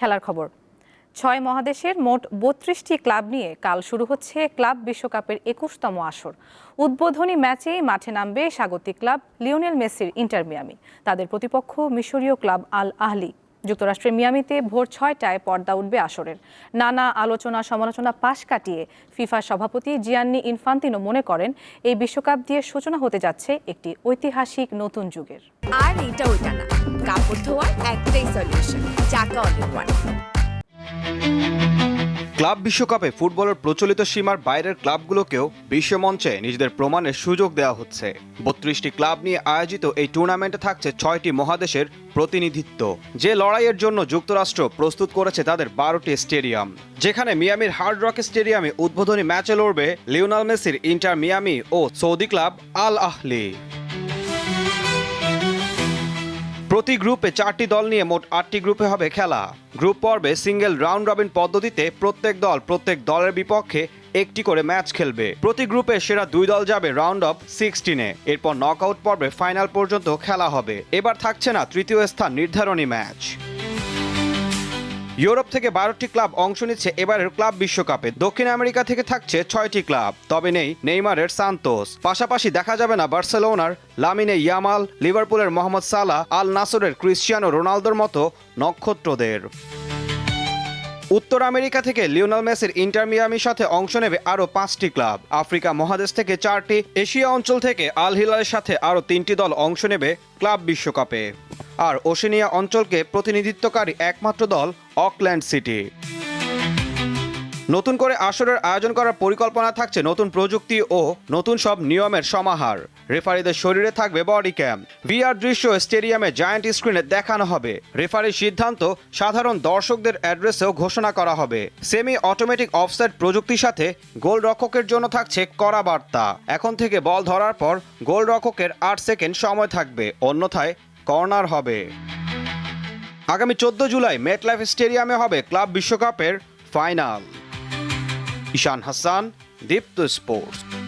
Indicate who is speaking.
Speaker 1: খেলার খবর। ছয় মহাদেশের মোট বত্রিশটি ক্লাব নিয়ে কাল শুরু হচ্ছে ক্লাব বিশ্বকাপের একুশতম আসর। উদ্বোধনী ম্যাচেই মাঠে নামবে স্বাগতিক ক্লাব লিওনেল মেসির ইন্টারমিয়ামি তাদের প্রতিপক্ষ মিশরীয় ক্লাব আল আহলি। যুক্তরাষ্ট্রের মিয়ামিতে ভোর ছয়টায় পর্দা উঠবে আসরের। নানা আলোচনা সমালোচনা পাশ কাটিয়ে ফিফা সভাপতি জিয়ান্নি ইনফান্তিনো মনে করেন, এই বিশ্বকাপ দিয়ে সূচনা হতে যাচ্ছে একটি ঐতিহাসিক নতুন যুগের।
Speaker 2: আর এটা ওইটা না, কাপড় ধোয়ার একটাই সলিউশন চাকা অনেক
Speaker 3: ক্লাব বিশ্বকাপে ফুটবলের প্রচলিত সীমার বাইরের ক্লাবগুলোকেও বিশ্বমঞ্চে নিজেদের প্রমাণের সুযোগ দেওয়া হচ্ছে। বত্রিশটি ক্লাব নিয়ে আয়োজিত এই টুর্নামেন্টে থাকছে ছয়টি মহাদেশের প্রতিনিধিত্ব। যে লড়াইয়ের জন্য যুক্তরাষ্ট্র প্রস্তুত করেছে তাদের বারোটি স্টেডিয়াম। যেখানে মিয়ামির হার্ড রক স্টেডিয়ামে উদ্বোধনী ম্যাচে লড়বে লিওনাল মেসির ইন্টার মিয়ামি ও সৌদি ক্লাব আল আহলি। প্রতি গ্রুপে চারটি দল নিয়ে মোট আটটি গ্রুপে হবে খেলা। গ্রুপ পর্বে সিঙ্গেল রাউন্ড রবিন পদ্ধতিতে প্রত্যেক দল, প্রত্যেক দলের বিপক্ষে একটি করে ম্যাচ খেলবে। প্রতি গ্রুপে সেরা দুই দল যাবে রাউন্ড অফ সিক্সটিনে। এরপর নকআউট পর্বে ফাইনাল পর্যন্ত খেলা হবে। এবার থাকছে না তৃতীয় স্থান নির্ধারণী ম্যাচ। ইউরোপ থেকে বারোটি ক্লাব অংশ নিচ্ছে, এবারের ক্লাব বিশ্বকাপে। দক্ষিণ আমেরিকা থেকে থাকছে ছয়টি ক্লাব, তবে নেই নেইমারের সান্তোস। পাশাপাশি দেখা যাবে না বার্সেলোনার লামিনে ইয়ামাল, লিভারপুলের মোহাম্মদ সালাহ, আল নাসরের ক্রিশ্চিয়ানো রোনালদোর মতো নক্ষত্রদের। উত্তর আমেরিকা থেকে লিওনাল মেসির ইন্টার মিয়ামির সাথে অংশ নেবে আরও পাঁচটি ক্লাব। আফ্রিকা মহাদেশ থেকে চারটি, এশিয়া অঞ্চল থেকে আল হিলালের সাথে আরও তিনটি দল অংশ নেবে ক্লাব বিশ্বকাপে। আর ওশেনিয়া অঞ্চলকে প্রতিনিধিত্বকারী একমাত্র দল অকল্যান্ড সিটি। নতুন করে আসরের আয়োজন করার পরিকল্পনা থাকছে নতুন প্রযুক্তি ও নতুন সব নিয়মের সমাহার। রেফারিদের শরীরে থাকবে বডি ক্যাম। ভিআর দৃশ্য স্টেডিয়ামে জায়ান্ট স্ক্রিনে দেখানো হবে। রেফারির সিদ্ধান্ত সাধারণ দর্শকদের অ্যাড্রেসেও ঘোষণা করা হবে। সেমি অটোমেটিক অফসাইড প্রযুক্তির সাথে গোলরক্ষকের জন্য থাকছে কড়া বার্তা। এখন থেকে বল ধরার পর গোলরক্ষকের আট সেকেন্ড সময় থাকবে। অন্যথায় কর্নার হবে। আগামী চোদ্দ জুলাই মেট মেটলাইফ স্টেডিয়ামে হবে ক্লাব বিশ্বকাপের ফাইনাল। ঈশান হাসান, দীপ্ত স্পোর্টস।